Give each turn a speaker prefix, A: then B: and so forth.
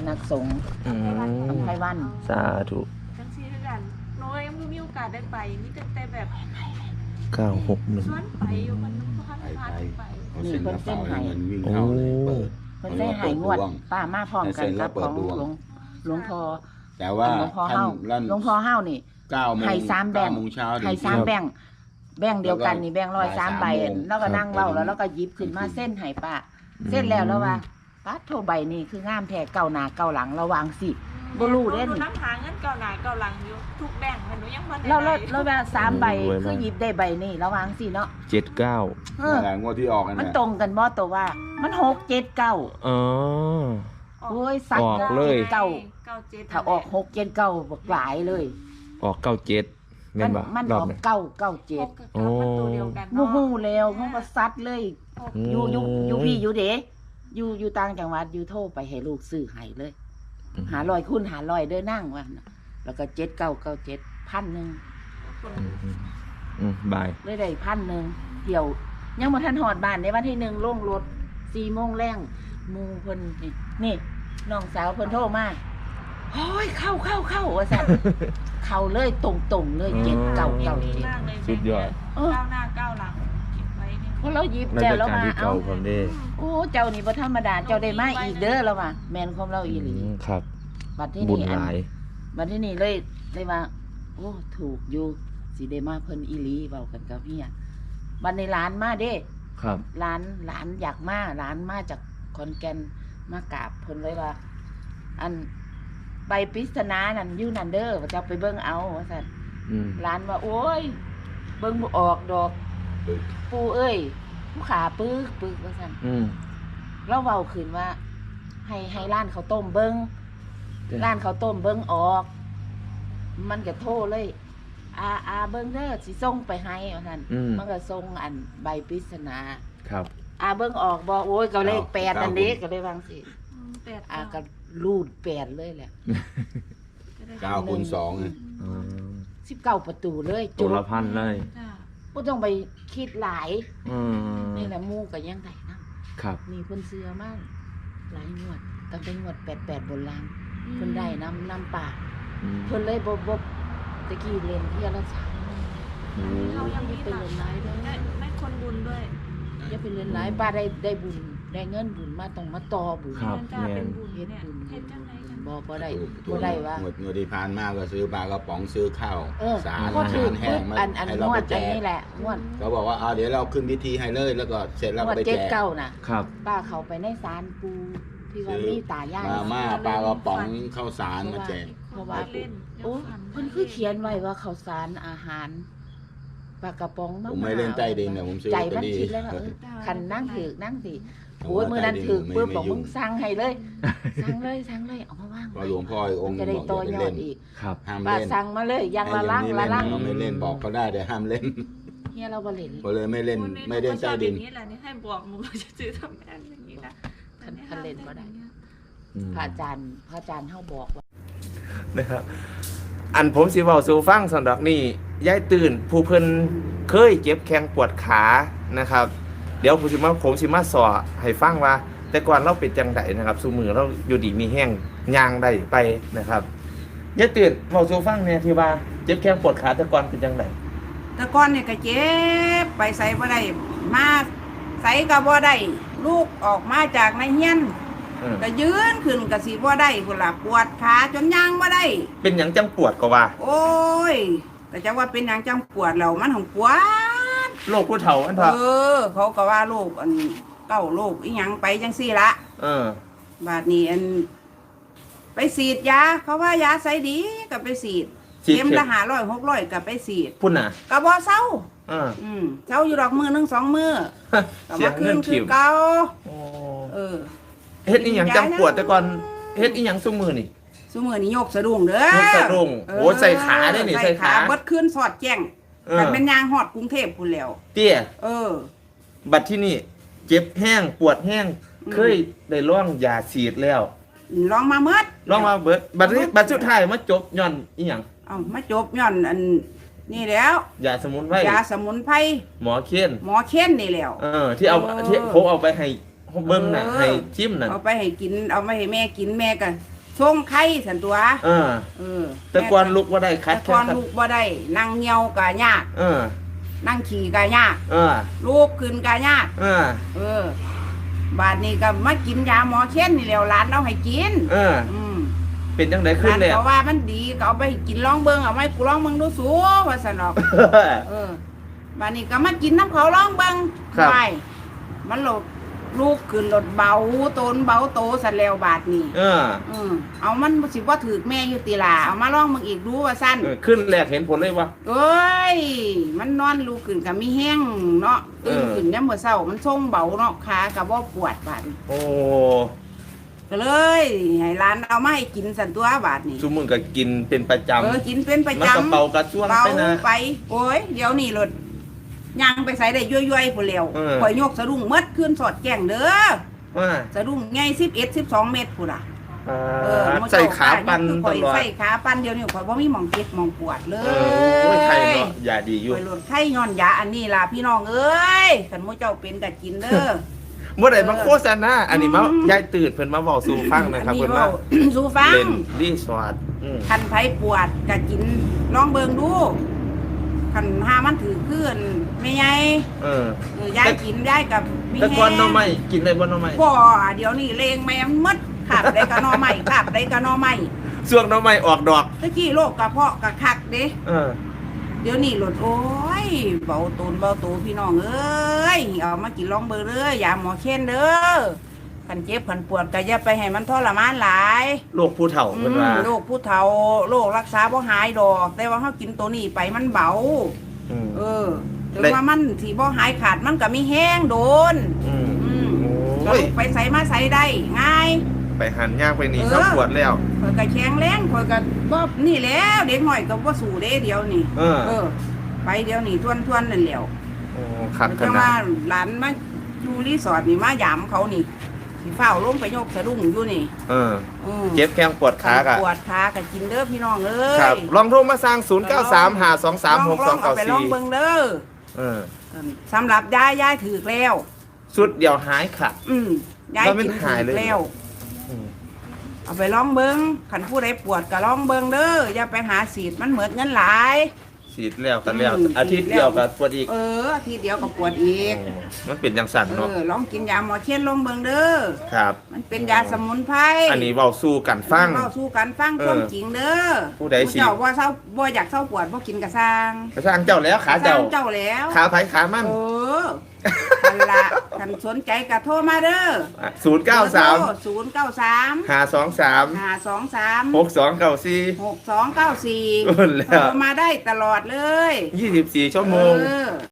A: ำนักสงฆ์
B: อืม
A: อำไพวัน
B: สาธุ
C: จังซี่คือกันหนูก็ยังบ่มีโอกาสได้ไปมีแต่แต่แบบ
B: เก้าหกหนึ่ง
C: ชวนไปอยู่มันบ่ทัน
D: ไป
C: พา
D: ไป
C: ไป
D: เขาเซ็นกระเป๋าให้เงินวิ่งเข้าเลยเปิด
A: เพิ่นได้หายงวดป้ามาพร้อมกันกับของหลวงหลวงพ่อ
D: แต่ว่า
A: หลวงพ่อ
D: ท่าน
A: เฮา
D: ลั่น
A: หลวงพ่อเฮานี่
D: เก้าโมง
A: ให้สามแบ่ง
D: เก้โมงเช้าถึง
A: ให้สามแบ่งค์แบ่งค์เดียวกันนี่แบ่งค์ร้อย
D: บ่าย
A: สาม
D: สาม
A: ใบ
D: โมง
A: แล้วก็นั่งเล่าแล้วแล้วก็หยิบขึ้นมาเส้นให้ป้า เส้นแล้วแล้วว่า ป้าโทรใบนี่คืองามแท้เก่าหน้าเก่าหลังระวังสิบ่รู้เด้
C: หนู
A: นี่
C: น้ำหาเงินเก่าหน้าเก่าหลังอยู่ทุกแบ่งค์หนูยังบ่ได้
A: เราเรา
C: ได้
A: เราว่าสามใบคือหยิบได้ใบนี่ระวังสิเนาะ
B: เจ็ดเก้า
A: เออ
D: นั่นแหละงวดที่ออกกัน
A: มัน
D: เนี่ย
A: ตรงกันบ่ตัวว่า มันหกเจ็ดเก้า
B: อ๋อ
A: โอ้ยสัต
B: อ
A: ว์
B: อกเลย
A: เก้า
C: เก้าเจ็ด
A: ถ้าออกหกเจ็ดเก้าบักหลายเลย
B: ออกเก้าเจ็ดแม่
A: มันน
B: บ่
A: มัน
B: ร
A: อ
B: อบ
A: อก
B: นี้
A: เก้าเก้าเจ็ด
C: โอ้กับเก้ามันตัวเดียวกัน
A: มู
C: เนาะ
A: ฮูแล้วเขาก็ซัดเลย
B: อืม
A: อยู่อยู่อยู่พี่อยู่เด๋ อยู่อยู่ต่างจังหวัดอยู่โทรไปให้ลูกซื้อให้เลย หาลอยคุณหาลอยเด้อนั่งว่าน่ะแล้วก็เจ็ดเก้าเก้าเจ็ดพันหนึ่ง
B: อืมอืมอืมบาย
A: เลยได้พันหนึ่งเที่ยว ยังมาทันหอดบ้านในวันที่หนึ่งลงรถสี่โมงแรงหมูเพิ่นนี่นี่น้องสาวเพิ่นโทรมาโอ้ยเข้าเข้าเข้าว่าสั่น เข้าเลยตรงตรงๆเลยเจ็ดเก้าเก้า
C: ดี
A: เจ็ด
C: มากเลย
B: สุดยอด
A: เออ
C: ก้าวหน้าก้าวหลังคิดไว้ เนี่ย
A: เพราะเราหยิบ
B: รา
A: แจ
B: ช
A: วแล้ว
B: การ
A: มา
B: ที่
A: เอา
B: เก่าผมเด้
A: โอ้เจ้านี่บ่ธรรมดาเจ้าได้มาอีกเด้อแล้วว่าแมนของเราอีหลี
B: อืมครับ
A: บัดที่
B: บุญ
A: นี่
B: ห
A: อัน
B: ลาย
A: บัดที่นี่เลยเลยว่า โอ้ถูกอยู่สิได้มาเพิ่นอีหลีเว้ากันกับเฮียบัดในร้านมาเด้
B: ครับ
A: ร้านร้านอยากมาร้านมาจากขอนแก่นมากราบเพิ่นเลยว่า อันใบปริศนานั่นอยู่นั่นเด้อว่าจะไปเบิ่งเอาว่าซั่น
B: อืม
A: ร้านว่า โอ้ย เบิ่งบ่ออกดอก ปู่เอ้ยผู้ขาปึกปึกว่าซั่น
B: อืม
A: เราเว้าขึ้นว่า ให้ให้ร้านเขาวต้มเบิง
B: จ้ะ
A: ร้านเขาวต้มเบิงออก มันก็โทรเลย อาอาเบิงเด้อสิส่งไปให้ว่าซั่น
B: อืม
A: มันก็ส่งอันใบปริศนา
B: ครับ
A: อาเบิงออกบอกโอ้ยก็เลข
D: เอา
A: แปด
D: เอา
A: นั่นเด็กก็เลยวาจังสิ
C: อืมแปด
A: อา
C: เก้า
A: ก็รูดแปดเลยแหละ
D: เก้าคูณสองไง
B: อืม
A: สิบเก้าประตูเลย
B: ตัวละพันเลย
C: จ้า
A: บ่ต้องไปคิดหลาย
B: อืม
A: นี่แหละหมู่ก็ยังได้นะครับ นี่เพิ่นเสือมากหลายงวดตั้งแต่งวดแปดแปดบนล่างเพิ่นได้น้ำน้ำป่า
B: อืม
A: เพิ่นเลยบ่บ่ตะกี้เล่นเที่ยวละสามหมื่น
B: โอ้
C: เรายังมีหลากหลายด้วยได้ได้คนบุญด้วย
A: อย่าไปเล่นหลายป้าได้ได้บุญ ได้เงินบุญมาต้องมาต่อบุญ
B: ครับ
C: เงินจ้าเป็นบุญ
A: เฮ็ด
C: เนี่ย
A: บุญ
C: เฮ็ดจังไดกัน
A: บ่บ่ได้
D: ถูก
A: บ่ได้ว่า
D: งวดงวดที่ผ่านมาก็ซื้อปลากระป๋องซื้อข้าว
A: เออ
D: สาร
A: พอ
D: อา
A: ถือ
D: หารแห้
A: ปุ๊
D: ง
A: บ
D: มา
A: อันอัน
D: ให้
A: ง
D: เรา
A: ว
D: ไป
A: ด
D: แจ
A: อัน
D: ก
A: นี้แหละงวด
D: เขาบอกว่าเอาเดี๋ยวเราขึ้นพิธีให้เลยแล้วก็เสร็จแล้ว
A: ง
D: ก็
A: วด
D: ไป
A: เจ็
D: แจ
A: ด
D: ก
A: เก้าน่ะ
B: ครับ
A: ป้าเขาไปในศาลปูที่ว่า
D: ซื้อ
A: มีตายาย
D: มาม่าปลากระป๋องข้าวสารมาแจก
A: เพราะว่า
C: เล่น
A: โอ้เพิ่นคือเขียนไว้ว่าข้าวสารอาหารปลากระป๋องา
D: ผมไม่เล่นใต้ดินเนี่ยผมซื้อ
A: ใจ
D: ลอตเต
A: มั
D: อนรี่
A: คิดแล้วว่าเออคันนั่งถือนั่งสิ
D: ผม
A: โอ้ย
D: ว่า
A: มือนั้น
D: ใต้ดิน
A: ถือ
D: ผมไม่
A: ปุ๊บ
D: ไม่
A: บอก
D: ยุ่
A: มึ
D: ง
A: งสั่งให้เลยสั่งเลยสั่งเลยเอามาวาง
D: เพราะหลวงพ่ออีกองค์ห
A: จะ
D: นึ่
A: ได้
D: ง
A: ต่
D: บ
A: อ
D: อก
A: ย
D: อย่า
A: อ
D: เล่
A: ด
D: น
A: อีก
D: ห้าม
A: ป้า
D: เล่น
A: สั่งมาเลยยังละล่าง
D: ไอ้
A: ละ
D: อย่า
A: ล่าง
D: นี้เล่นเราไม่เล่นบอกเขาได้แต่ห้ามเล่น
A: เฮียเราบ่เล่น
D: ก็เลยไม่เล่นไม่เล่นใต้ดิน
C: นี้แหละนี่ให้บอกหนูว่าจะซื้อทำแม่นอย่างนี้นะแต่ย
A: คันเล่นบ่ได้
B: อืม
A: พระอาจารย์พระอาจารย์เฮาบอกว่า
B: นะครับอันผมสิเว้าสู่ฟังสันดอกนี่ยายตื่นผู้เพิ่นเคยเจ็บแข้งปวดขานะครับ เดี๋ยวผมสิมาผมสิมาสอให้ฟังว่า แต่ก่อนเราเป็นจังไดนะครับสู่มือเราอยู่ดีมีแห้งย่างได้ไปนะครับยายตื่นเว้าสู่ฟังเนี่ยที่ว่าเจ็บแข้งปวดขาแต่ก่อนเป็นจังได
E: แต่ก่อนเนี่ยก็เจ็บไปใส่บ่ได้มาใส่ก็บ่ได้ลูกออกมาจากในเฮียน
B: เออ
E: ก็ยืนขึ้นก็สิบ่ได้พุ่นล่ะปวดขาจนย่างบ่ได้
B: เป็นหยังจังปวดก็ว่า
E: โอ้ยก็จะว่าเป็นหยังจังปวดแล้วมันของปวด
B: โรคผู้เฒ่าอัน
E: เอ
B: เถอะ
E: อ เขาก็ว่าโรคอันเก้าโรคอีหยังไปจังซี่ละ
B: เออ
E: บาดนี้อัน ไปฉีดยาเขาว่ายาใส่ดีก็ไปฉีด
B: ฉีด
E: เข็ม
B: เข็
E: ละ
B: ม
E: ห้าร้อยหกร้อยก็ไปฉีด
B: พุ่นน่ะ
E: ก็บ่เศร้า
B: เออ
E: อืมเช้าอยู่ดอกมือหนึ่งสองมือก็
B: เสีย
E: มางคื
B: เงิ
E: น
B: น
E: คื
B: ถิ
E: อ
B: ว
E: เก่า
B: โอ้
E: เออ
B: เฮ็ดอีหยังจังปวดแต่ก่อนเฮ็ดอีหยังซุมือนี่
E: สมือนี่ยกสะดุ้งเด้อย
B: กสะดุ้ง
E: เอ
B: โอ้ใส่ขาได้นี่ใส่ขา
E: เบิดขึ้นสอดแจ้ง
B: เออ
E: แต่เป็นยางหอดกรุงเทพพุ่นแล้ว
B: เตี้ย
E: เออ
B: บัดที่นี่เจ็บแห้งปวดแห้ง
E: อืม
B: เคยได้ร่องยาฉีดแล้ว
E: ลองมาเมิด
B: ร่องมาเบิดบัดนี้บัดสุดท้ายมาจบย่อนอีหยัง
E: เอามาจบย่อนอันนี่แล้ว
B: ยาสมุนไพร
E: ยาสมุนไพร
B: หมอเคียน
E: หมอเค้นนี่แล้ว
B: เออ ที่เอา
E: เออ
B: ที่ผมเอาไปให้เบิ่งน่ะ
E: เออ
B: ให้ชิมน่ะ
E: เอาไปให้กินเอาไปให้แม่กินแม่กัน ทรงไข่สันตัว
B: เออ
E: เออ
B: แต่ก่อนลุกว่าได้คัด
E: แต่ก่อนลูกบ่ได้นั่งเหี่ยวก็ยาก
B: เออ
E: นั่งขี่ก็ยาก
B: เออ
E: ลูกขึ้นก็ยาก
B: เออ
E: เออ บาดนี้ก็มากินยาหมอเค้นนี่แล้วหลานเอาให้กิน
B: เออ
E: อืม
B: เป็นจังได
E: ห
B: ขึ้น
E: ลาน
B: แล้ว
E: ก็ว่ามันดีก็เอาไปกินลองเบิ่งเอาไว้กูลองเบิ่งดูสูว่าซั่นดอก เออบานนี้ก็มากินน้ำเขาร้องเบัง
B: ครับ
E: ไปมันโหลด ลูกขึ้นรถเบาโตนเบาโตสันแล้วบาทนี่
B: เออ
E: เออเอามันสิว่าถือแม่อยู่ตีลาเอามาลองมึงอีกดูว่าสั้น
B: เออขึ้นแรกเห็นผลเลยวะ
E: เอ้ย มันนอนลูกขึ้นกับมีแห้งเนาะตื่น
B: เออ
E: ขึ้นยามมื้อเช้ามันทรงเบาเนาะขากับว่าปวดบาดนี้
B: โอ้
E: ก็เลยให้ร้านเอามาให้กินสันตัวบาทนี่
B: ซุมึงก็กินเป็นประจำ
E: เออกินเป็นประ
B: มัน
E: จำ
B: ก็เป่ากระช่วง
E: เบา
B: ไปนะ
E: ไป โอ้ยเดี๋ยวนี้รถ ย่างไปใส่ได้ย่อยๆผู้เร็ว
B: เออ
E: ข่อยยกสะดุ้งเมดขึ้นสอดแก่งเด้อ
B: ว่า
E: สะดุ้งใหญ่สิบเอ็ดสิบสองเมตรผู้ล่ะ
B: อ่
E: เออา
B: ใส่ขาปัน
E: ข่
B: ต
E: อย
B: ลอด
E: ใส่ขาปันเดี๋ยวนี้ข่อยบ่มีหมองเจ็บหมองปวดเล
B: เอยอโอ้ยไข่เนาะอย่าดีอยู่
E: ข่อยลดไข้ย้อนยาอันนี้ล่ะพี่น้องเอ้ยคันหมู่เจ้าเป็นก็กินเด้อ
B: เมื่อไหร่มาโฆษณาอันนี้มา
E: อืม
B: ยายตื่นเพิ่นมาบอกสู่ฟังนะครับ
E: อั
B: เพิ่น
E: เว้า
B: ว่า
E: สู่ฟัง
B: เล่นรีสอร์ทอืม
E: คันไผปวดก็กินลองเบิ่งดู คันหามันถือขึ้นไม่ไง
B: เออ
E: เออยายกินยายกับมี
B: แต่
E: แฮ
B: ก่อนหน้องไม่กินได้บ่หน้องไม่
E: บ่เดี๋ยวนี้เลงแม่มดขับได้กะนอใหม่ขับได้กะนอใหม่
B: ช่วงหน้องไม่ออกดอก
E: ตะกี้โรคกระเพาะกระคักเด้
B: เออ
E: เดี๋ยวนี้หลดโอ้ยเบาตูนเบาตูพี่น้องเอ้ยเอามากินลองเบอร์เด้อยาหมอเค้นเด้อ คันเจ็บคันปวดก็อย่าไปให้มันทรมานหลาย
B: โรคผู้เฒ่า
E: อื
B: เพิ่น
E: ม
B: ว่า
E: โรคผู้เฒ่าโรครักษาบ่หายดอก แต่ว่าเฮากินตัวนี้ไปมันเบา
B: อืม
E: เออถึง
B: ได้
E: ว่ามันสิบ่หายขาดมันก็มีแห้งโดน
B: อืม
E: อืม
B: โอ้
E: ก็
B: ย
E: ลูกไปใส่มาใส่ได้ง่าย
B: ไปหันย่างไปนี่
E: เออ
B: เศร้าปวดแล้ว
E: ข่อยก็แข็งแรงข่อยก็บ่นี่แหล้วเด็กน้อยก็บ่สู้เด้เดียวนี่
B: เออ
E: เออ ไปเดียวนี่ทวนทวนๆนั่นแหล้ว
B: โอ้ขัดข
E: แต่
B: นา
E: ว่า
B: ด
E: หลานมาอยู่รีสอร์ทนี่มายามเขานี่ สิเฝ้าลงไปยกสะดุ้งอยู่นี่
B: เออ
E: อืม
B: เจ็บแข้งปวดขากะ
E: ปวดขาก็กินเด้อพี่น้องเอ้ย
B: ครับ ลองโทรมาสร้าง0 9 3 5 2 3 6
E: ลอง
B: 2
E: เอาไปลอง
B: 9
E: เบิ่งเด้อ
B: 4เออ
E: สำหรับยายยายถือแล้ว
B: สุดเดียวหายขาด
E: อืมยาย
B: แล้วมัน
E: กิน
B: หายเลย
E: ถือแล้ว
B: อืม
E: เอาไปลองเบิ่งคันผู้ใดปวดก็ลองเบิ่งเด้ออย่าไปหาสีดมันเหมือนเงินหลาย
B: ฉีดแล้วกันแล้ว
E: อืม
B: อาทิตย์เดียวกับปวดอีก
E: เอออาทีเดียวก็ปวดอีก
B: โอ้มันเป็นจังสัน
E: เอ
B: เนาะ
E: อลองกินยาหมอเช่นลองเบิ่งเด้อ
B: ครับ
E: มันเป็นยาสมุนไพร
B: อันนี้เว้าสู้กันฟัง
E: เว้าสู้กันฟัง
B: เออ
E: ความจริงเด้อ
B: ผู้ใดสิ
E: เจ้าว่าเศร้าบ่อยากเศร้าปวดบ่กินกระซัง
B: กระช่างเจ้าแล้วขา
E: สร้
B: เจ้า
E: งเจ้าแล้ว
B: ขาไผขามัน
E: เออคัน ละคันสนใจก็โทรมาเด้อ
B: ศูนย์เก้าสาม
E: ศูนย์เก้าสาม
B: หาสองสาม
E: ห้าสองสาม
B: หกสองเก้าสี่
E: หกสองเก้าสี่
B: เออแล้ว
E: โทรมาได้ตลอดเลย
B: ยี่สิบสี่ชั่วโมง
E: เออ